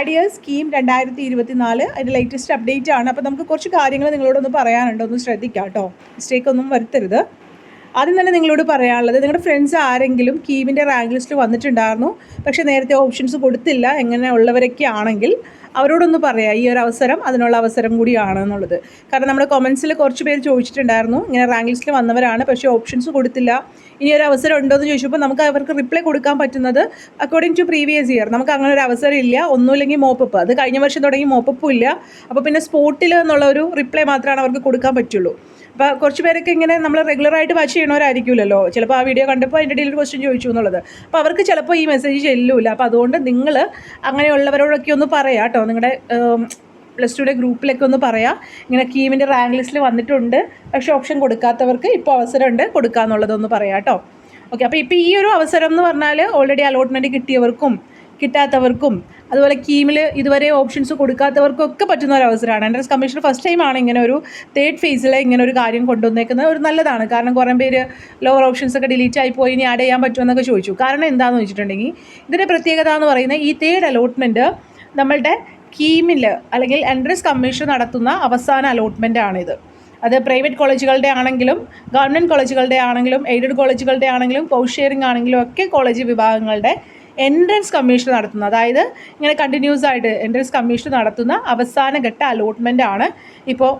Idea scheme രണ്ടായിരത്തി ഇരുപത്തി നാല് അതിന്റെ ലേറ്റസ്റ്റ് അപ്ഡേറ്റ് ആണ്. അപ്പോൾ നമുക്ക് കുറച്ച് കാര്യങ്ങൾ നിങ്ങളോടൊന്ന് പറയാനുണ്ട്. ഒന്ന് ശ്രദ്ധിക്കാം കേട്ടോ. മിസ്റ്റേക്ക് ഒന്നും വരുത്തരുത്. ആദ്യം തന്നെ നിങ്ങളോട് പറയാനുള്ളത് നിങ്ങളുടെ ഫ്രണ്ട്സ് ആരെങ്കിലും കീമിന്റെ റാങ്ക് ലിസ്റ്റിൽ വന്നിട്ടുണ്ടായിരുന്നു. പക്ഷേ നേരത്തെ ഓപ്ഷൻസ് കൊടുത്തില്ല. എങ്ങനെ ഉള്ളവരൊക്കെ ആണെങ്കിൽ അവരോടൊന്ന് പറയാം ഈ ഒരു അവസരം അതിനുള്ള അവസരം കൂടിയാണ് എന്നുള്ളത് കാരണം നമ്മുടെ കൊമൻസിൽ കുറച്ച് പേര് ചോദിച്ചിട്ടുണ്ടായിരുന്നു ഇങ്ങനെ റാങ്ക് ലിസ്റ്റിൽ വന്നവരാണ് പക്ഷേ ഓപ്ഷൻസ് കൊടുത്തില്ല. ഇനി ഒരു അവസരം ഉണ്ടോ എന്ന് ചോദിച്ചപ്പോൾ നമുക്ക് അവർക്ക് റിപ്ലൈ കൊടുക്കാൻ പറ്റുന്നത് അക്കോർഡിംഗ് ടു പ്രീവിയസ് ഇയർ നമുക്ക് അങ്ങനെ ഒരു അവസരം ഇല്ല ഒന്നുമില്ലെങ്കിൽ മോപ്പപ്പ്. അത് കഴിഞ്ഞ വർഷം തുടങ്ങി മോപ്പപ്പും ഇല്ല. അപ്പോൾ പിന്നെ സ്പോട്ടിൽ എന്നുള്ള ഒരു റിപ്ലൈ മാത്രമാണ് അവർക്ക് കൊടുക്കാൻ പറ്റുള്ളൂ. അപ്പോൾ കുറച്ച് പേരൊക്കെ ഇങ്ങനെ നമ്മൾ റെഗുലറായിട്ട് വാച്ച് ചെയ്യണവരായിരിക്കുമല്ലോ ചിലപ്പോൾ ആ വീഡിയോ കണ്ടപ്പോൾ അതിന്റെ ഇടയിൽ ക്വസ്റ്റ്യൻ ചോദിച്ചു എന്നുള്ളത്. അപ്പോൾ അവർക്ക് ചിലപ്പോൾ ഈ മെസ്സേജ് ചെല്ലൂല. അപ്പോൾ അതുകൊണ്ട് നിങ്ങൾ അങ്ങനെയുള്ളവരോടൊക്കെ ഒന്ന് പറയാം കേട്ടോ നിങ്ങളുടെ പ്ലസ് ടുയുടെ ഗ്രൂപ്പിലൊക്കെ ഒന്ന് പറയാം. ഇങ്ങനെ കീമിന്റെ റാങ്ക് ലിസ്റ്റിൽ വന്നിട്ടുണ്ട്. പക്ഷേ ഓപ്ഷൻ കൊടുക്കാത്തവർക്ക് ഇപ്പോൾ അവസരമുണ്ട്. കൊടുക്കുക എന്നുള്ളതൊന്ന് പറയാം കേട്ടോ ഓക്കെ അപ്പോൾ ഇപ്പോൾ ഈ ഒരു അവസരം എന്ന് പറഞ്ഞാൽ ഓൾറെഡി അലോട്ട്മെന്റ് കിട്ടിയവർക്കും കിട്ടാത്തവർക്കും അതുപോലെ കീമിൽ ഇതുവരെ ഓപ്ഷൻസ് കൊടുക്കാത്തവർക്കൊക്കെ പറ്റുന്ന ഒരു അവസരമാണ്. എൻട്രൻസ് കമ്മീഷൻ ഫസ്റ്റ് ടൈമാണ് ഇങ്ങനെ ഒരു തേർഡ് ഫേസിൽ ഇങ്ങനെ ഒരു കാര്യം കൊണ്ടുവന്നേക്കുന്നത്. ഒരു നല്ലതാണ്. കാരണം കുറേ പേര് ലോവർ ഓപ്ഷൻസ് ഒക്കെ ഡിലീറ്റ് ആയി പോയി ഇനി ആഡ് ചെയ്യാൻ പറ്റുമെന്നൊക്കെ ചോദിച്ചു. കാരണം എന്താണെന്ന് വെച്ചിട്ടുണ്ടെങ്കിൽ ഇതിന്റെ പ്രത്യേകത എന്ന് പറയുന്നത് ഈ തേർഡ് അലോട്ട്മെന്റ് നമ്മളുടെ കീമിൽ അല്ലെങ്കിൽ എൻട്രൻസ് കമ്മീഷൻ നടത്തുന്ന അവസാന അലോട്ട്മെന്റ് ആണിത്. അത് പ്രൈവറ്റ് കോളേജുകളുടെ ആണെങ്കിലും ഗവൺമെന്റ് കോളേജുകളുടെ ആണെങ്കിലും എയ്ഡഡ് കോളേജുകളുടെ ആണെങ്കിലും കോഴ്സ് ഷെയറിംഗ് ആണെങ്കിലും ഒക്കെ കോളേജ് വിഭാഗങ്ങളുടെ എൻട്രൻസ് കമ്മീഷൻ നടത്തുന്ന അതായത് ഇങ്ങനെ കണ്ടിന്യൂസ് ആയിട്ട് എൻട്രൻസ് കമ്മീഷൻ നടത്തുന്ന അവസാന ഘട്ട അലോട്ട്മെന്റ് ആണ് ഇപ്പോൾ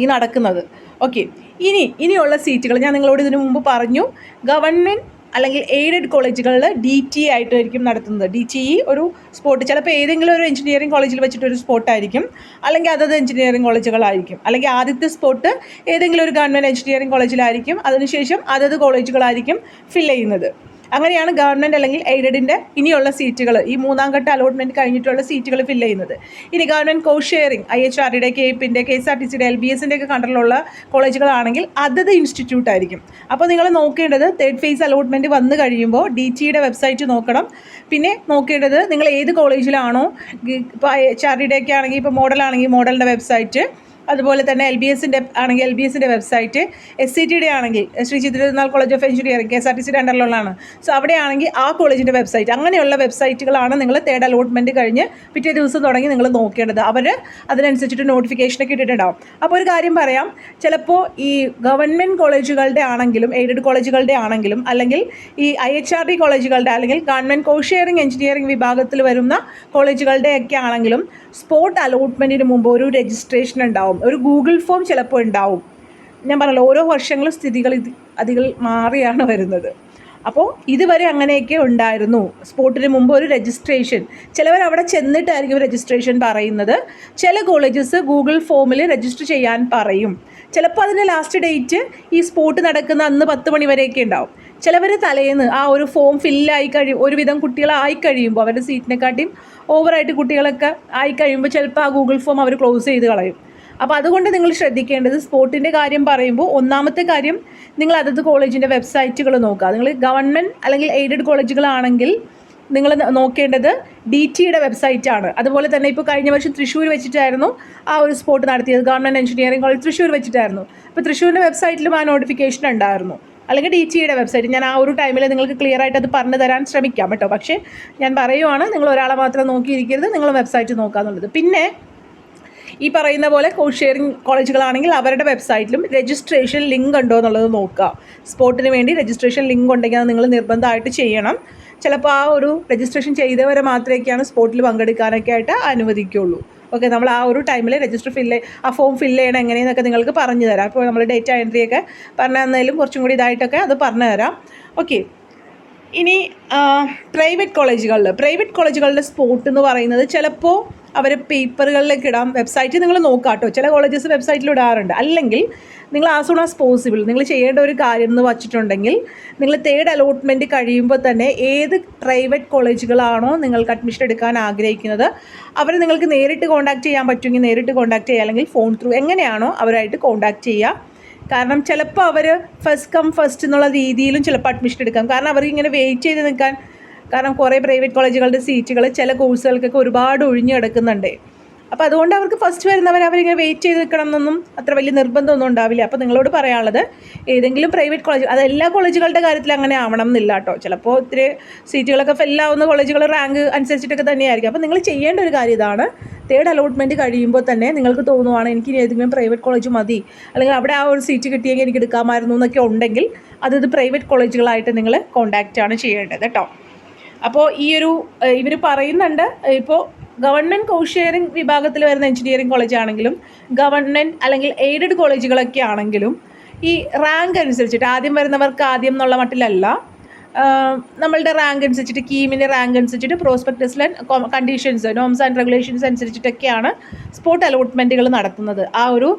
ഈ നടക്കുന്നത്. ഓക്കെ ഇനി ഇനിയുള്ള സീറ്റുകൾ ഞാൻ നിങ്ങളോട് ഇതിനു മുമ്പ് പറഞ്ഞു. ഗവൺമെന്റ് അല്ലെങ്കിൽ എയ്ഡഡ് കോളേജുകളിൽ ഡി ടി ആയിട്ടായിരിക്കും നടത്തുന്നത്. ഡി ടി ഇ ഒരു സ്പോട്ട് ചിലപ്പോൾ ഏതെങ്കിലും ഒരു എഞ്ചിനീയറിംഗ് കോളേജിൽ വെച്ചിട്ടൊരു സ്പോട്ടായിരിക്കും അല്ലെങ്കിൽ അതത് എഞ്ചിനീയറിംഗ് കോളേജുകളായിരിക്കും അല്ലെങ്കിൽ ആദ്യത്തെ സ്പോട്ട് ഏതെങ്കിലും ഒരു ഗവൺമെന്റ് എഞ്ചിനീയറിംഗ് കോളേജിലായിരിക്കും അതിനുശേഷം അതത് കോളേജുകളായിരിക്കും ഫിൽ ചെയ്യുന്നത്. അങ്ങനെയാണ് ഗവൺമെന്റ് അല്ലെങ്കിൽ എയ്ഡഡിന്റെ ഇനിയുള്ള സീറ്റുകൾ ഈ മൂന്നാം ഘട്ട അലോട്ട്മെന്റ് കഴിഞ്ഞിട്ടുള്ള സീറ്റുകൾ ഫില്ല് ചെയ്യുന്നത്. ഇനി government co sharing I H R ഡിയുടെ കെ പിന്റെ കെ എസ് ആർ ടി സിയുടെ എൽ ബി എസിന്റെ ഒക്കെ കണ്ടറിലുള്ള കോളേജുകളാണെങ്കിൽ അതത് ഇൻസ്റ്റിറ്റ്യൂട്ട് ആയിരിക്കും. അപ്പോൾ നിങ്ങൾ നോക്കേണ്ടത് തേർഡ് ഫേസ് അലോട്ട്മെന്റ് വന്നു കഴിയുമ്പോൾ ഡി ടിയുടെ വെബ്സൈറ്റ് നോക്കണം. പിന്നെ നോക്കേണ്ടത് നിങ്ങൾ ഏത് കോളേജിലാണോ ഇപ്പോൾ എച്ച് ആർ ഡിയുടെ ഒക്കെ ആണെങ്കിൽ ഇപ്പോൾ മോഡലാണെങ്കിൽ മോഡലിന്റെ വെബ്സൈറ്റ് അതുപോലെ തന്നെ എൽ ബി എസിന്റെ ആണെങ്കിൽ എൽ ബി എസിന്റെ വെബ്സൈറ്റ് എസ് സി ടിയുടെ ആണെങ്കിൽ Shri Chithranal college of engineering K S R T സിയുടെ അണ്ടറിലുള്ളതാണ്. സോ അവിടെയാണെങ്കിൽ ആ കോളേജിന്റെ വെബ്സൈറ്റ് അങ്ങനെയുള്ള വെബ്സൈറ്റുകളാണ് നിങ്ങൾ തേർഡ് അലോട്ട്മെന്റ് കഴിഞ്ഞ് പിറ്റേ ദിവസം തുടങ്ങി നിങ്ങൾ നോക്കേണ്ടത്. അവർ അതിനനുസരിച്ചിട്ട് നോട്ടിഫിക്കേഷനൊക്കെ ഇട്ടിട്ടുണ്ടാവും. അപ്പോൾ ഒരു കാര്യം പറയാം. ചിലപ്പോൾ ഈ ഗവൺമെന്റ് കോളേജുകളുടെ ആണെങ്കിലും എയ്ഡഡ് കോളേജുകളുടെ ആണെങ്കിലും അല്ലെങ്കിൽ ഈ ഐ എച്ച് ആർ ഡി കോളേജുകളുടെ അല്ലെങ്കിൽ ഗവൺമെന്റ് കോഴ്സ് ഷെയറിംഗ് എഞ്ചിനീയറിംഗ് വിഭാഗത്തിൽ വരുന്ന കോളേജുകളുടെ ഒക്കെ ആണെങ്കിലും സ്പോട്ട് അലോട്ട്മെന്റിന് മുമ്പ് ഒരു രജിസ്ട്രേഷൻ ഉണ്ടാവും. ഒരു ഗൂഗിൾ ഫോം ചിലപ്പോൾ ഉണ്ടാവും. ഞാൻ പറഞ്ഞല്ലോ ഓരോ വർഷങ്ങളും സ്ഥിതികൾ ഇത് അതികൾ മാറിയാണ് വരുന്നത്. അപ്പോൾ ഇതുവരെ അങ്ങനെയൊക്കെ ഉണ്ടായിരുന്നു. സ്പോട്ടിന് മുമ്പ് ഒരു രജിസ്ട്രേഷൻ ചിലവർ അവിടെ ചെന്നിട്ടായിരിക്കും രജിസ്ട്രേഷൻ പറയുന്നത്. ചില കോളേജസ് ഗൂഗിൾ ഫോമിൽ രജിസ്റ്റർ ചെയ്യാൻ പറയും. ചിലപ്പോൾ അതിന്റെ ലാസ്റ്റ് ഡേറ്റ് ഈ സ്പോട്ട് നടക്കുന്ന അന്ന് പത്ത് മണി വരെയൊക്കെ ഉണ്ടാവും. ചിലവർ തലേന്ന് ആ ഒരു ഫോം ഫില്ലായി കഴിയും ഒരുവിധം കുട്ടികളായി കഴിയുമ്പോൾ അവരുടെ സീറ്റിനെക്കാട്ടിയും ഓവറായിട്ട് കുട്ടികളൊക്കെ ആയി കഴിയുമ്പോൾ ചിലപ്പോൾ ആ ഗൂഗിൾ ഫോം അവർ ക്ലോസ് ചെയ്ത് കളയും. അപ്പോൾ അതുകൊണ്ട് നിങ്ങൾ ശ്രദ്ധിക്കേണ്ടത് സ്പോർട്ടിന്റെ കാര്യം പറയുമ്പോൾ ഒന്നാമത്തെ കാര്യം നിങ്ങൾ അതത് കോളേജിന്റെ വെബ്സൈറ്റുകൾ നോക്കുക. നിങ്ങൾ ഗവൺമെന്റ് അല്ലെങ്കിൽ എയ്ഡഡ് കോളേജുകളാണെങ്കിൽ നിങ്ങൾ നോക്കേണ്ടത് ഡി ടിയുടെ വെബ്സൈറ്റാണ്. അതുപോലെ തന്നെ ഇപ്പോൾ കഴിഞ്ഞ വർഷം തൃശ്ശൂർ വെച്ചിട്ടായിരുന്നു ആ ഒരു സ്പോട്ട് നടത്തിയത്. ഗവൺമെന്റ് എഞ്ചിനീയറിംഗ് കോളേജ് തൃശ്ശൂർ വെച്ചിട്ടായിരുന്നു. അപ്പോൾ തൃശ്ശൂരിന്റെ വെബ്സൈറ്റിലും ആ നോട്ടിഫിക്കേഷൻ ഉണ്ടായിരുന്നു. അല്ലെങ്കിൽ ഡി ടിയുടെ വെബ്സൈറ്റ്. ഞാൻ ആ ഒരു ടൈമിൽ നിങ്ങൾക്ക് ക്ലിയർ ആയിട്ട് അത് പറഞ്ഞു തരാൻ ശ്രമിക്കാം കേട്ടോ. പക്ഷേ ഞാൻ പറയുവാണ് നിങ്ങൾ ഒരാളെ മാത്രം നോക്കിയിരിക്കരുത്. നിങ്ങൾ വെബ്സൈറ്റ് നോക്കാന്നുള്ളത്. പിന്നെ ഈ പറയുന്ന പോലെ കോഴ്സ് ഷെയറിംഗ് കോളേജുകളാണെങ്കിൽ അവരുടെ വെബ്സൈറ്റിലും രജിസ്ട്രേഷൻ ലിങ്ക് ഉണ്ടോ എന്നുള്ളത് നോക്കുക. സ്പോട്ടിന് വേണ്ടി രജിസ്ട്രേഷൻ ലിങ്ക് ഉണ്ടെങ്കിൽ അത് നിങ്ങൾ നിർബന്ധമായിട്ട് ചെയ്യണം. ചിലപ്പോൾ ആ ഒരു രജിസ്ട്രേഷൻ ചെയ്തവരെ മാത്രമേക്കാണ് സ്പോട്ടിൽ പങ്കെടുക്കാനൊക്കെ ആയിട്ട് അനുവദിക്കുള്ളൂ. ഓക്കെ നമ്മൾ ആ ഒരു ടൈമിൽ രജിസ്റ്റർ ഫില്ല് ആ ഫോം ഫില്ല് ചെയ്യണം എങ്ങനെയെന്നൊക്കെ നിങ്ങൾക്ക് പറഞ്ഞു തരാം അപ്പോൾ നമ്മൾ ഡേറ്റ എൻട്രിയൊക്കെ പറഞ്ഞു തന്നാലും കുറച്ചും കൂടി ഇതായിട്ടൊക്കെ അത് പറഞ്ഞു തരാം ഓക്കെ ഇനി പ്രൈവറ്റ് കോളേജുകളിൽ പ്രൈവറ്റ് കോളേജുകളുടെ സ്പോട്ട് എന്ന് പറയുന്നത് ചിലപ്പോൾ അവർ പേപ്പറുകളിലേക്ക് ഇടാം. വെബ്സൈറ്റ് നിങ്ങൾ നോക്കാം കേട്ടോ ചില കോളേജസ് വെബ്സൈറ്റിൽ ഇടാറുണ്ട്. അല്ലെങ്കിൽ നിങ്ങൾ ആസ് സൂൺ ആസ് പോസിബിൾ നിങ്ങൾ ചെയ്യേണ്ട ഒരു കാര്യം എന്ന് വച്ചിട്ടുണ്ടെങ്കിൽ നിങ്ങൾ തേർഡ് അലോട്ട്മെന്റ് കഴിയുമ്പോൾ തന്നെ ഏത് പ്രൈവറ്റ് കോളേജുകളാണോ നിങ്ങൾക്ക് അഡ്മിഷൻ എടുക്കാൻ ആഗ്രഹിക്കുന്നത് അവർ നിങ്ങൾക്ക് നേരിട്ട് കോൺടാക്ട് ചെയ്യാൻ പറ്റുമെങ്കിൽ നേരിട്ട് കോൺടാക്ട് ചെയ്യുക. അല്ലെങ്കിൽ ഫോൺ ത്രൂ എങ്ങനെയാണോ അവരായിട്ട് കോൺടാക്ട് ചെയ്യുക. കാരണം ചിലപ്പോൾ അവർ ഫസ്റ്റ് കം ഫസ്റ്റ് എന്നുള്ള രീതിയിലും ചിലപ്പോൾ അഡ്മിഷൻ എടുക്കാം. കാരണം അവർ ഇങ്ങനെ വെയിറ്റ് ചെയ്ത് നിൽക്കാൻ കാരണം കുറേ പ്രൈവറ്റ് കോളേജുകളുടെ സീറ്റുകൾ ചില കോഴ്സുകൾക്കൊക്കെ ഒരുപാട് ഒഴിഞ്ഞു കിടക്കുന്നുണ്ട്. അപ്പോൾ അതുകൊണ്ട് അവർക്ക് ഫസ്റ്റ് വരുന്നവർ അവരിങ്ങനെ വെയിറ്റ് ചെയ്ത് നിൽക്കണം എന്നൊന്നും അത്ര വലിയ നിർബന്ധമൊന്നും ഉണ്ടാവില്ല. അപ്പോൾ നിങ്ങളോട് പറയാനുള്ളത് ഏതെങ്കിലും പ്രൈവറ്റ് കോളേജ് അത് എല്ലാ കോളേജുകളുടെ കാര്യത്തിൽ അങ്ങനെ ആവണം എന്നില്ല കേട്ടോ ചിലപ്പോൾ ഒത്തിരി സീറ്റുകളൊക്കെ ഫില്ലാവുന്ന കോളേജുകൾ റാങ്ക് അനുസരിച്ചിട്ടൊക്കെ തന്നെയായിരിക്കും. അപ്പോൾ നിങ്ങൾ ചെയ്യേണ്ട ഒരു കാര്യം ഇതാണ്. തേർഡ് അലോട്ട്മെന്റ് കഴിയുമ്പോൾ തന്നെ നിങ്ങൾക്ക് തോന്നുവാണ് എനിക്ക് ഏതെങ്കിലും പ്രൈവറ്റ് കോളേജ് മതി. അല്ലെങ്കിൽ അവിടെ ആ ഒരു സീറ്റ് കിട്ടിയെങ്കിൽ എനിക്ക് എടുക്കാമായിരുന്നു എന്നൊക്കെ ഉണ്ടെങ്കിൽ അത് ഇത് പ്രൈവറ്റ് കോളേജുകളായിട്ട് നിങ്ങൾ കോൺടാക്റ്റ് ആണ് ചെയ്യേണ്ടത് കേട്ടോ അപ്പോൾ ഈ ഒരു ഇവർ പറയുന്നുണ്ട് ഇപ്പോൾ ഗവൺമെന്റ് കോഴ്സ് ഷെയറിംഗ് വിഭാഗത്തിൽ വരുന്ന എഞ്ചിനീയറിംഗ് കോളേജ് ആണെങ്കിലും ഗവൺമെന്റ് അല്ലെങ്കിൽ എയ്ഡഡ് കോളേജുകളൊക്കെ ആണെങ്കിലും ഈ റാങ്ക് അനുസരിച്ചിട്ട് ആദ്യം വരുന്നവർക്ക് ആദ്യം എന്നുള്ള മട്ടിലല്ല. നമ്മളുടെ റാങ്ക് അനുസരിച്ചിട്ട് കീമിന്റെ റാങ്ക് അനുസരിച്ചിട്ട് പ്രോസ്പെക്ടസിലെ കണ്ടീഷൻസ് നോംസ് ആൻഡ് റെഗുലേഷൻസ് അനുസരിച്ചിട്ടൊക്കെയാണ് സ്പോട്ട് അലോട്ട്മെന്റുകൾ നടത്തുന്നത്. ആ ഒരു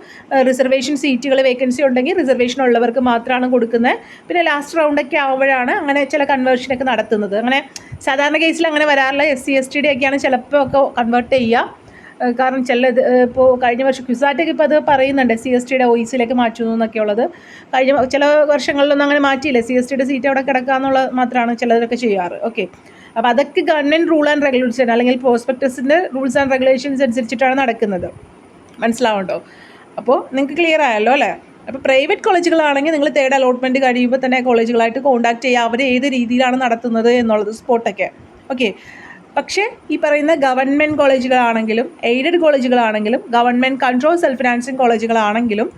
റിസർവേഷൻ സീറ്റുകൾ വേക്കൻസി ഉണ്ടെങ്കിൽ റിസർവേഷൻ ഉള്ളവർക്ക് മാത്രമാണ് കൊടുക്കുന്നത് പിന്നെ ലാസ്റ്റ് റൗണ്ടൊക്കെ ആവുമ്പോഴാണ് അങ്ങനെ ചില കൺവേർഷനൊക്കെ നടത്തുന്നത്. അങ്ങനെ സാധാരണ കേസിൽ അങ്ങനെ വരാറില്ല. S C S T D ഒക്കെയാണ് ചിലപ്പോൾ ഒക്കെ കൺവേർട്ട് ചെയ്യുക. കാരണം ചില ഇപ്പോൾ കഴിഞ്ഞ വർഷം ക്യുസാറ്റൊക്കെ ഇപ്പോൾ അത് പറയുന്നുണ്ട്. സി എസ് ടിയുടെ ഒയിസിലേക്ക് മാറ്റുന്നു എന്നൊക്കെ ഉള്ളത് കഴിഞ്ഞ ചില വർഷങ്ങളിലൊന്നും അങ്ങനെ മാറ്റിയില്ല. സി എസ് ടിയുടെ സീറ്റ് അവിടെ കിടക്കുക എന്നുള്ളത് മാത്രമാണ് ചിലതൊക്കെ ചെയ്യാറ്. ഓക്കെ. അപ്പോൾ അതൊക്കെ ഗവൺമെന്റ് റൂൾ ആൻഡ് റെഗുലേഷൻ അല്ലെങ്കിൽ പ്രോസ്പെക്ടസിന്റെ റൂൾസ് ആൻഡ് റെഗുലേഷൻസ് അനുസരിച്ചിട്ടാണ് നടക്കുന്നത്. മനസ്സിലാവുണ്ടോ അപ്പോൾ നിങ്ങൾക്ക് ക്ലിയർ ആയല്ലോ അല്ലേ? അപ്പോൾ പ്രൈവറ്റ് കോളേജുകളാണെങ്കിൽ നിങ്ങൾ തേർഡ് അലോട്ട്മെന്റ് കഴിയുമ്പോൾ തന്നെ കോളേജുകളായിട്ട് കോൺടാക്ട് ചെയ്യുക. അവർ ഏത് രീതിയിലാണ് നടത്തുന്നത് എന്നുള്ളത് സ്പോട്ടൊക്കെ. ഓക്കെ. പക്ഷേ ഈ പറയുന്ന ഗവൺമെന്റ് കോളേജുകളാണെങ്കിലും എയ്ഡഡ് കോളേജുകളാണെങ്കിലും ഗവൺമെന്റ് കൺട്രോൾ സെൽഫ് ഫിനാൻസിങ് കോളേജുകളാണെങ്കിലും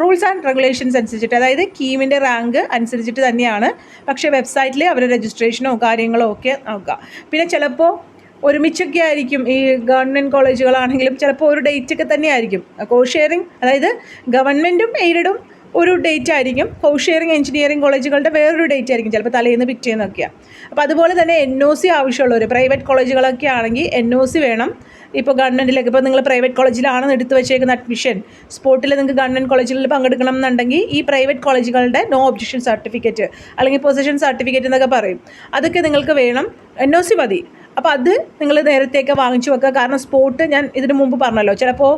റൂൾസ് ആൻഡ് റെഗുലേഷൻസ് അനുസരിച്ചിട്ട് അതായത് കീമിന്റെ റാങ്ക് അനുസരിച്ചിട്ട് തന്നെയാണ്. പക്ഷേ വെബ്സൈറ്റിൽ അവർ രജിസ്ട്രേഷനോ കാര്യങ്ങളോ ഒക്കെ നോക്കുക. പിന്നെ ചിലപ്പോൾ ഒരുമിച്ചൊക്കെ ആയിരിക്കും ഈ ഗവൺമെന്റ് കോളേജുകളാണെങ്കിലും ചിലപ്പോൾ ഒരു ഡേറ്റൊക്കെ തന്നെയായിരിക്കും. കോ ഷെയറിങ് അതായത് ഗവൺമെന്റും എയ്ഡഡും ഒരു ഡേറ്റ് ആയിരിക്കും. ഹൗസ് ഷെയറിംഗ് എഞ്ചിനീയറിംഗ് കോളേജുകളുടെ വേറൊരു ഡേറ്റ് ആയിരിക്കും. ചിലപ്പോൾ തലേന്ന് പിറ്റേന്നൊക്കെയാണ് അപ്പോൾ അതുപോലെ തന്നെ എൻ ഒ സി ആവശ്യമുള്ളവർ പ്രൈവറ്റ് കോളേജുകളൊക്കെ ആണെങ്കിൽ എൻ ഒ സി വേണം. ഇപ്പോൾ ഗവൺമെന്റിലേക്ക് ഇപ്പോൾ നിങ്ങൾ പ്രൈവറ്റ് കോളേജിലാണെന്ന് എടുത്തു വെച്ചേക്കുന്ന അഡ്മിഷൻ സ്പോട്ടിൽ നിങ്ങൾക്ക് ഗവൺമെന്റ് കോളേജുകളിൽ പങ്കെടുക്കണം എന്നുണ്ടെങ്കിൽ ഈ പ്രൈവറ്റ് കോളേജുകളുടെ നോ ഒബ്ജക്ഷൻ സർട്ടിഫിക്കറ്റ് അല്ലെങ്കിൽ പൊസിഷൻ സർട്ടിഫിക്കറ്റ് എന്നൊക്കെ പറയും. അതൊക്കെ നിങ്ങൾക്ക് വേണം. എൻ ഒ സി മതി. അപ്പോൾ അത് നിങ്ങൾ നേരത്തെയൊക്കെ വാങ്ങിച്ചു വെക്കുക. കാരണം സ്പോട്ട് ഞാൻ ഇതിനു മുമ്പ് പറഞ്ഞല്ലോ ചിലപ്പോൾ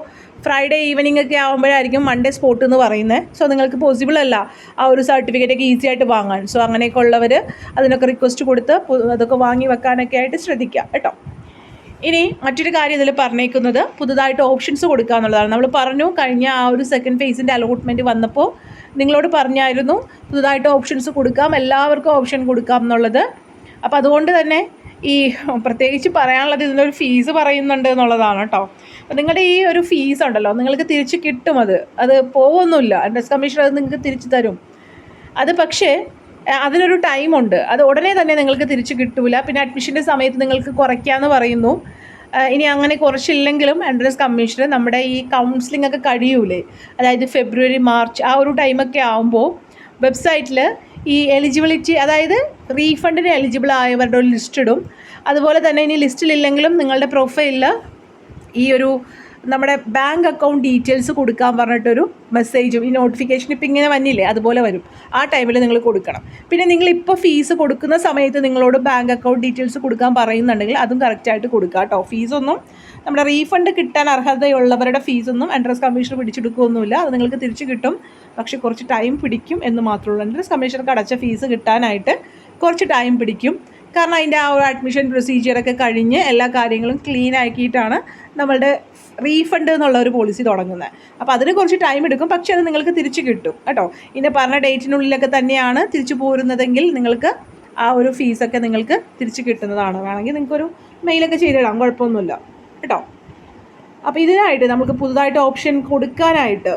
ഫ്രൈഡേ ഈവനിങ് ഒക്കെ ആകുമ്പോഴായിരിക്കും മൺഡേ സ്പോട്ട് എന്ന് പറയുന്നത് സോ നിങ്ങൾക്ക് പോസിബിൾ അല്ല ആ ഒരു സർട്ടിഫിക്കറ്റ് ഒക്കെ ഈസി ആയിട്ട് വാങ്ങാൻ. സോ അങ്ങനെയൊക്കെ ഉള്ളവർ അതിനൊക്കെ റിക്വസ്റ്റ് കൊടുത്ത് അതൊക്കെ വാങ്ങി വെക്കാനൊക്കെ ആയിട്ട് ശ്രദ്ധിക്കുക കേട്ടോ. ഇനി മറ്റൊരു കാര്യം ഇതിൽ പറഞ്ഞേക്കുന്നത് പുതുതായിട്ട് ഓപ്ഷൻസ് കൊടുക്കുക എന്നുള്ളതാണ്. നമ്മൾ പറഞ്ഞു കഴിഞ്ഞ ആ ഒരു സെക്കൻഡ് ഫേസിന്റെ അലോട്ട്മെന്റ് വന്നപ്പോൾ നിങ്ങളോട് പറഞ്ഞായിരുന്നു പുതുതായിട്ട് ഓപ്ഷൻസ് കൊടുക്കാം എല്ലാവർക്കും ഓപ്ഷൻ കൊടുക്കാം എന്നുള്ളത്. അപ്പോൾ അതുകൊണ്ട് തന്നെ ഈ പ്രത്യേകിച്ച് പറയാനുള്ളത് ഇതിനൊരു ഫീസ് പറയുന്നുണ്ട് എന്നുള്ളതാണ് കേട്ടോ അപ്പം നിങ്ങളുടെ ഈ ഒരു ഫീസ് ഉണ്ടല്ലോ നിങ്ങൾക്ക് തിരിച്ച് കിട്ടും അത്. അത് പോകുമൊന്നുമില്ല അഡ്രസ് കമ്മീഷൻ അത് നിങ്ങൾക്ക് തിരിച്ചു തരും. അത് പക്ഷേ അതിനൊരു ടൈമുണ്ട് അത് ഉടനെ തന്നെ നിങ്ങൾക്ക് തിരിച്ച് കിട്ടൂല. പിന്നെ അഡ്മിഷന്റെ സമയത്ത് നിങ്ങൾക്ക് കുറയ്ക്കാമെന്ന് പറയുന്നു. ഇനി അങ്ങനെ കുറച്ചില്ലെങ്കിലും എൻട്രൻസ് കമ്മീഷൻ നമ്മുടെ ഈ കൗൺസിലിംഗ് ഒക്കെ കഴിയൂലേ. അതായത് ഫെബ്രുവരി മാർച്ച് ആ ഒരു ടൈമൊക്കെ ആകുമ്പോൾ വെബ്സൈറ്റിൽ ഈ എലിജിബിലിറ്റി അതായത് റീഫണ്ടിന് എലിജിബിൾ ആയവരുടെ ഒരു ലിസ്റ്റ് ഇടും. അതുപോലെ തന്നെ ഇനി ലിസ്റ്റിലില്ലെങ്കിലും നിങ്ങളുടെ പ്രൊഫൈലിൽ ഈ ഒരു നമ്മുടെ ബാങ്ക് അക്കൗണ്ട് ഡീറ്റെയിൽസ് കൊടുക്കാൻ പറഞ്ഞിട്ടൊരു മെസ്സേജും ഈ നോട്ടിഫിക്കേഷൻ ഇപ്പം ഇങ്ങനെ വന്നില്ലേ അതുപോലെ വരും. ആ ടൈമിൽ നിങ്ങൾ കൊടുക്കണം. പിന്നെ നിങ്ങൾ ഇപ്പോൾ ഫീസ് കൊടുക്കുന്ന സമയത്ത് നിങ്ങളോട് ബാങ്ക് അക്കൗണ്ട് ഡീറ്റെയിൽസ് കൊടുക്കാൻ പറയുന്നുണ്ടെങ്കിൽ അതും കറക്റ്റായിട്ട് കൊടുക്കുക കേട്ടോ. ഫീസൊന്നും നമ്മുടെ റീഫണ്ട് കിട്ടാൻ അർഹതയുള്ളവരുടെ ഫീസൊന്നും എൻട്രൻസ് കമ്മീഷൻ പിടിച്ചെടുക്കുകയൊന്നുമില്ല. അത് നിങ്ങൾക്ക് തിരിച്ചു കിട്ടും. പക്ഷേ കുറച്ച് ടൈം പിടിക്കും എന്ന് മാത്രമുള്ളൂ എൻട്രൻസ് കമ്മീഷർക്ക് അടച്ച ഫീസ് കിട്ടാനായിട്ട് കുറച്ച് ടൈം പിടിക്കും. കാരണം അതിന്റെ ആ ഒരു അഡ്മിഷൻ പ്രൊസീജിയറൊക്കെ കഴിഞ്ഞ് എല്ലാ കാര്യങ്ങളും ക്ലീൻ ആക്കിയിട്ടാണ് നമ്മളുടെ റീഫണ്ട് എന്നുള്ള ഒരു പോളിസി തുടങ്ങുന്നത് അപ്പോൾ അതിന് കുറച്ച് ടൈം എടുക്കും. പക്ഷേ അത് നിങ്ങൾക്ക് തിരിച്ച് കിട്ടും. കേട്ടോ? ഇനി പറഞ്ഞ ഡേറ്റിനുള്ളിലൊക്കെ തന്നെയാണ് തിരിച്ചു പോരുന്നതെങ്കിൽ നിങ്ങൾക്ക് ആ ഒരു ഫീസൊക്കെ നിങ്ങൾക്ക് തിരിച്ച് കിട്ടുന്നതാണ്. വേണമെങ്കിൽ നിങ്ങൾക്കൊരു മെയിലൊക്കെ ചെയ്തിടാം. കുഴപ്പമൊന്നുമില്ല. കേട്ടോ? അപ്പോൾ ഇതിനായിട്ട് നമുക്ക് പുതുതായിട്ട് ഓപ്ഷൻ കൊടുക്കാനായിട്ട്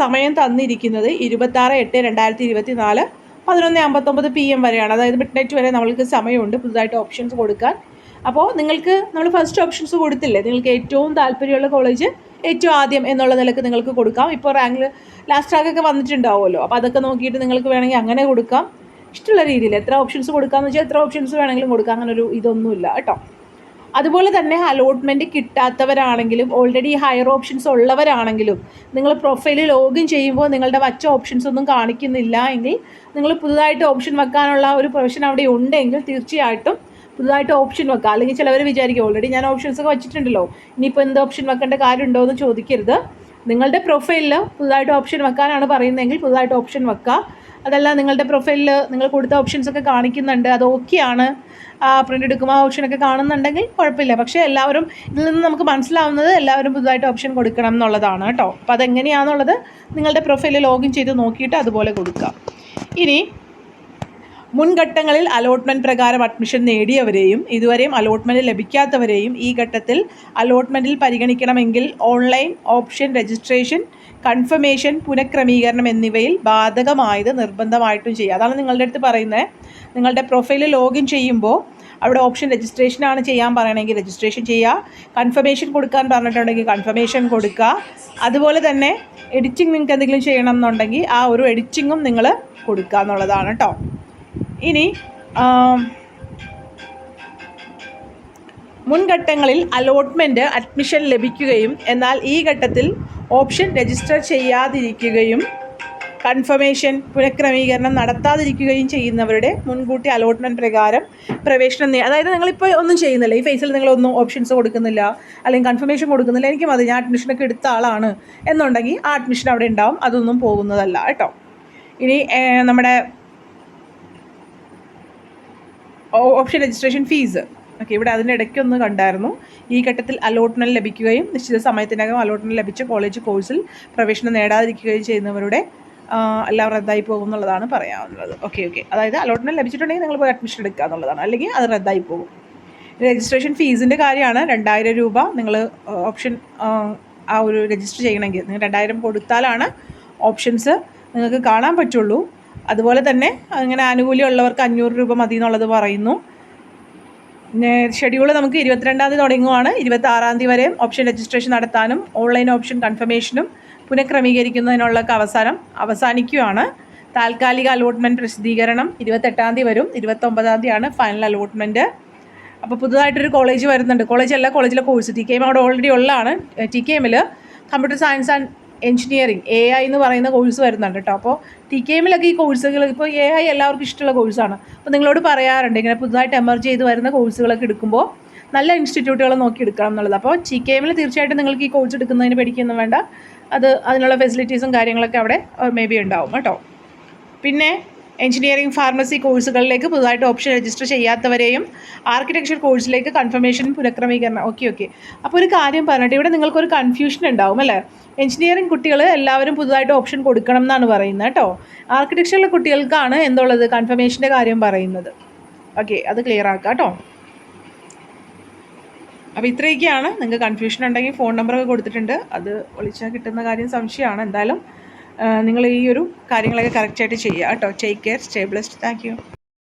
സമയം തന്നിരിക്കുന്നത് ഇരുപത്താറ് എട്ട് രണ്ടായിരത്തി ഇരുപത്തി നാല് പതിനൊന്ന് അമ്പത്തൊമ്പത് പി എം വരെയാണ്. അതായത് മിഡ് നൈറ്റ് വരെ നമ്മൾക്ക് സമയമുണ്ട് പുതുതായിട്ട് ഓപ്ഷൻസ് കൊടുക്കാൻ. അപ്പോൾ നിങ്ങൾക്ക് നമ്മൾ ഫസ്റ്റ് ഓപ്ഷൻസ് കൊടുത്തില്ലേ? നിങ്ങൾക്ക് ഏറ്റവും താല്പര്യമുള്ള കോളേജ് ഏറ്റവും ആദ്യം എന്നുള്ള നിലയ്ക്ക് നിങ്ങൾക്ക് കൊടുക്കാം. ഇപ്പോൾ റാങ്കിൽ ലാസ്റ്റ് റാങ്കൊക്കെ വന്നിട്ടുണ്ടാവുമല്ലോ. അപ്പോൾ അതൊക്കെ നോക്കിയിട്ട് നിങ്ങൾക്ക് വേണമെങ്കിൽ അങ്ങനെ കൊടുക്കാം. ഇഷ്ടമുള്ള രീതിയിൽ എത്ര ഓപ്ഷൻസ് കൊടുക്കാമെന്ന് വെച്ചാൽ എത്ര ഓപ്ഷൻസ് വേണമെങ്കിലും കൊടുക്കാം. അങ്ങനെ ഒരു ഇതൊന്നുമില്ല കേട്ടോ. അതുപോലെ തന്നെ അലോട്ട്മെന്റ് കിട്ടാത്തവരാണെങ്കിലും ഓൾറെഡി ഹയർ ഓപ്ഷൻസ് ഉള്ളവരാണെങ്കിലും നിങ്ങൾ പ്രൊഫൈലിൽ ലോഗിൻ ചെയ്യുമ്പോൾ നിങ്ങളുടെ മറ്റ് ഓപ്ഷൻസ് ഒന്നും കാണിക്കുന്നില്ല എങ്കിൽ നിങ്ങൾ പുതുതായിട്ട് ഓപ്ഷൻ വെക്കാനുള്ള ഒരു പ്രൊഫഷൻ അവിടെ ഉണ്ടെങ്കിൽ തീർച്ചയായിട്ടും പുതുതായിട്ട് ഓപ്ഷൻ വെക്കുക അല്ലെങ്കിൽ ചിലവർ വിചാരിക്കും ഓൾറെഡി ഞാൻ ഓപ്ഷൻസ് ഒക്കെ വെച്ചിട്ടുണ്ടല്ലോ. ഇനിയിപ്പോൾ എന്ത് ഓപ്ഷൻ വെക്കേണ്ട കാര്യമുണ്ടോ എന്ന് ചോദിക്കരുത്. നിങ്ങളുടെ പ്രൊഫൈലിൽ പുതുതായിട്ട് ഓപ്ഷൻ വെക്കാനാണ് പറയുന്നതെങ്കിൽ പുതുതായിട്ട് ഓപ്ഷൻ വെക്കുക അതല്ല നിങ്ങളുടെ പ്രൊഫൈലിൽ നിങ്ങൾ കൊടുത്ത ഓപ്ഷൻസ് ഒക്കെ കാണിക്കുന്നുണ്ട്. അത് ഓക്കെയാണ് പ്രിന്റ് എടുക്കുമ്പോൾ ആ ഓപ്ഷനൊക്കെ കാണുന്നുണ്ടെങ്കിൽ കുഴപ്പമില്ല. പക്ഷേ എല്ലാവരും ഇതിൽ നിന്ന് നമുക്ക് മനസ്സിലാവുന്നത് എല്ലാവരും പുതുതായിട്ട് ഓപ്ഷൻ കൊടുക്കണം എന്നുള്ളതാണ് കേട്ടോ. അപ്പോൾ അതെങ്ങനെയാണെന്നുള്ളത് നിങ്ങളുടെ പ്രൊഫൈലിൽ ലോഗിൻ ചെയ്ത് നോക്കിയിട്ട് അതുപോലെ കൊടുക്കുക ഇനി മുൻഘട്ടങ്ങളിൽ അലോട്ട്മെന്റ് പ്രകാരം അഡ്മിഷൻ നേടിയവരെയും ഇതുവരെയും അലോട്ട്മെന്റ് ലഭിക്കാത്തവരെയും ഈ ഘട്ടത്തിൽ അലോട്ട്മെന്റിൽ പരിഗണിക്കണമെങ്കിൽ ഓൺലൈൻ ഓപ്ഷൻ രജിസ്ട്രേഷൻ കൺഫർമേഷൻ പുനഃക്രമീകരണം എന്നിവയിൽ ബാധകമായത് നിർബന്ധമായിട്ടും ചെയ്യുക. അതാണ് നിങ്ങളുടെ അടുത്ത് പറയുന്നത്. നിങ്ങളുടെ പ്രൊഫൈലിൽ ലോഗിൻ ചെയ്യുമ്പോൾ അവിടെ ഓപ്ഷൻ രജിസ്ട്രേഷനാണ് ചെയ്യാൻ പറയണമെങ്കിൽ രജിസ്ട്രേഷൻ ചെയ്യുക. കൺഫർമേഷൻ കൊടുക്കാൻ പറഞ്ഞിട്ടുണ്ടെങ്കിൽ കൺഫർമേഷൻ കൊടുക്കുക. അതുപോലെ തന്നെ എഡിറ്റിംഗ് നിങ്ങൾക്ക് എന്തെങ്കിലും ചെയ്യണം എന്നുണ്ടെങ്കിൽ ആ ഒരു എഡിറ്റിങ്ങും നിങ്ങൾ കൊടുക്കുക എന്നുള്ളതാണ് കേട്ടോ ഇനി മുൻഘട്ടങ്ങളിൽ അലോട്ട്മെന്റ് അഡ്മിഷൻ ലഭിക്കുകയും എന്നാൽ ഈ ഘട്ടത്തിൽ ഓപ്ഷൻ രജിസ്റ്റർ ചെയ്യാതിരിക്കുകയും കൺഫർമേഷൻ പുനഃക്രമീകരണം നടത്താതിരിക്കുകയും ചെയ്യുന്നവരുടെ മുൻകൂട്ടി അലോട്ട്മെന്റ് പ്രകാരം പ്രവേശനം അതായത് നിങ്ങളിപ്പോൾ ഒന്നും ചെയ്യുന്നില്ല. ഈ ഫേസിൽ നിങ്ങളൊന്നും ഓപ്ഷൻസ് കൊടുക്കുന്നില്ല അല്ലെങ്കിൽ കൺഫർമേഷൻ കൊടുക്കുന്നില്ല എനിക്ക് മതി ഞാൻ അഡ്മിഷനൊക്കെ എടുത്ത ആളാണ് എന്നുണ്ടെങ്കിൽ ആ അഡ്മിഷൻ അവിടെ ഉണ്ടാവും അതൊന്നും പോകുന്നതല്ല കേട്ടോ. ഇനി നമ്മുടെ ഓപ്ഷൻ രജിസ്ട്രേഷൻ ഫീസ് ഓക്കെ ഇവിടെ അതിന്റെ ഇടയ്ക്കൊന്ന് കണ്ടായിരുന്നു. ഈ ഘട്ടത്തിൽ അലോട്ട്മെന്റ് ലഭിക്കുകയും നിശ്ചിത സമയത്തിനകം അലോട്ട്മെന്റ് ലഭിച്ച കോളേജ് കോഴ്സിൽ പ്രവേശനം നേടാതിരിക്കുകയും ചെയ്യുന്നവരുടെ എല്ലാം റദ്ദായി പോകും എന്നുള്ളതാണ് പറയാവുന്നത് ഓക്കെ ഓക്കെ അതായത് അലോട്ട്മെന്റ് ലഭിച്ചിട്ടുണ്ടെങ്കിൽ നിങ്ങൾ പോയി അഡ്മിഷൻ എടുക്കുക എന്നുള്ളതാണ്. അല്ലെങ്കിൽ അത് റദ്ദായി പോകും. രജിസ്ട്രേഷൻ ഫീസിന്റെ കാര്യമാണ് രണ്ടായിരം രൂപ നിങ്ങൾ ഓപ്ഷൻ ആ ഒരു രജിസ്റ്റർ ചെയ്യണമെങ്കിൽ. നിങ്ങൾ രണ്ടായിരം കൊടുത്താലാണ് ഓപ്ഷൻസ് നിങ്ങൾക്ക് കാണാൻ പറ്റുള്ളൂ. അതുപോലെ തന്നെ അങ്ങനെ ആനുകൂല്യമുള്ളവർക്ക് അഞ്ഞൂറ് രൂപ മതി എന്നുള്ളത് പറയുന്നു. പിന്നെ ഷെഡ്യൂൾ നമുക്ക് ഇരുപത്തിരണ്ടാം തീയതി തുടങ്ങുവാണ്. ഇരുപത്തി ആറാം തീയതി വരെ ഓപ്ഷൻ രജിസ്ട്രേഷൻ നടത്താനും ഓൺലൈൻ ഓപ്ഷൻ കൺഫർമേഷനും പുനഃക്രമീകരിക്കുന്നതിനുള്ള അവസാനം അവസാനിക്കുകയാണ് താൽക്കാലിക അലോട്ട്മെന്റ് പ്രസിദ്ധീകരണം ഇരുപത്തെട്ടാം തീയതി വരും. ഇരുപത്തൊമ്പതാം തീയതിയാണ് ഫൈനൽ അലോട്ട്മെന്റ് അപ്പോൾ പുതുതായിട്ടൊരു കോളേജ് വരുന്നുണ്ട്. കോളേജ് അല്ല കോളേജിലെ കോഴ്സ് ടി കെ എം അവിടെ ഓൾറെഡി ഉള്ളതാണ്. ടി കെ എമ്മിൽ computer science and engineering A I എന്ന് പറയുന്ന കോഴ്സ് വരുന്നുണ്ട് കേട്ടോ അപ്പോൾ ടി കെ എമ്മിലൊക്കെ ഈ കോഴ്സുകൾ ഇപ്പോൾ എ ഐ എല്ലാവർക്കും ഇഷ്ടമുള്ള കോഴ്സാണ് അപ്പോൾ നിങ്ങളോട് പറയാറുണ്ട് ഇങ്ങനെ പുതുതായിട്ട് എമർജ് ചെയ്ത് വരുന്ന കോഴ്സുകളൊക്കെ എടുക്കുമ്പോൾ നല്ല ഇൻസ്റ്റിറ്റ്യൂട്ടുകൾ നോക്കി എടുക്കണം എന്നുള്ളത്. അപ്പോൾ ടി കെ എമ്മിൽ തീർച്ചയായിട്ടും നിങ്ങൾക്ക് ഈ കോഴ്സ് എടുക്കുന്നതിന് പഠിക്കുന്നു വേണ്ട. അത് അതിനുള്ള ഫെസിലിറ്റീസും കാര്യങ്ങളൊക്കെ അവിടെ മേ ബി ഉണ്ടാവും കേട്ടോ. പിന്നെ എഞ്ചിനീയറിംഗ് ഫാർമസി കോഴ്സുകളിലേക്ക് പുതുതായിട്ട് ഓപ്ഷൻ രജിസ്റ്റർ ചെയ്യാത്തവരെയും ആർക്കിടെക്ചർ കോഴ്സിലേക്ക് കൺഫർമേഷൻ പുനഃക്രമീകരണം. ഓക്കെ ഓക്കെ അപ്പോൾ ഒരു കാര്യം പറഞ്ഞിട്ട് ഇവിടെ നിങ്ങൾക്കൊരു കൺഫ്യൂഷൻ ഉണ്ടാവും അല്ലേ? എഞ്ചിനീയറിംഗ് കുട്ടികൾ എല്ലാവരും പുതുതായിട്ട് ഓപ്ഷൻ കൊടുക്കണം എന്നാണ് പറയുന്നത് കേട്ടോ. ആർക്കിടെക്ചറിലെ കുട്ടികൾക്കാണ് എന്തുള്ളത്? കൺഫർമേഷന്റെ കാര്യം പറയുന്നത്. ഓക്കെ അത് ക്ലിയർ ആക്കാം കേട്ടോ. അപ്പോൾ ഇത്രയൊക്കെയാണ്. നിങ്ങൾക്ക് കൺഫ്യൂഷൻ ഉണ്ടെങ്കിൽ ഫോൺ നമ്പറൊക്കെ കൊടുത്തിട്ടുണ്ട്. അത് വിളിച്ചാൽ കിട്ടുന്ന കാര്യം സംശയമാണ്. എന്തായാലും നിങ്ങൾ ഈ ഒരു കാര്യങ്ങളൊക്കെ കറക്റ്റായിട്ട് ചെയ്യുക കേട്ടോ. Take care stay blessed thank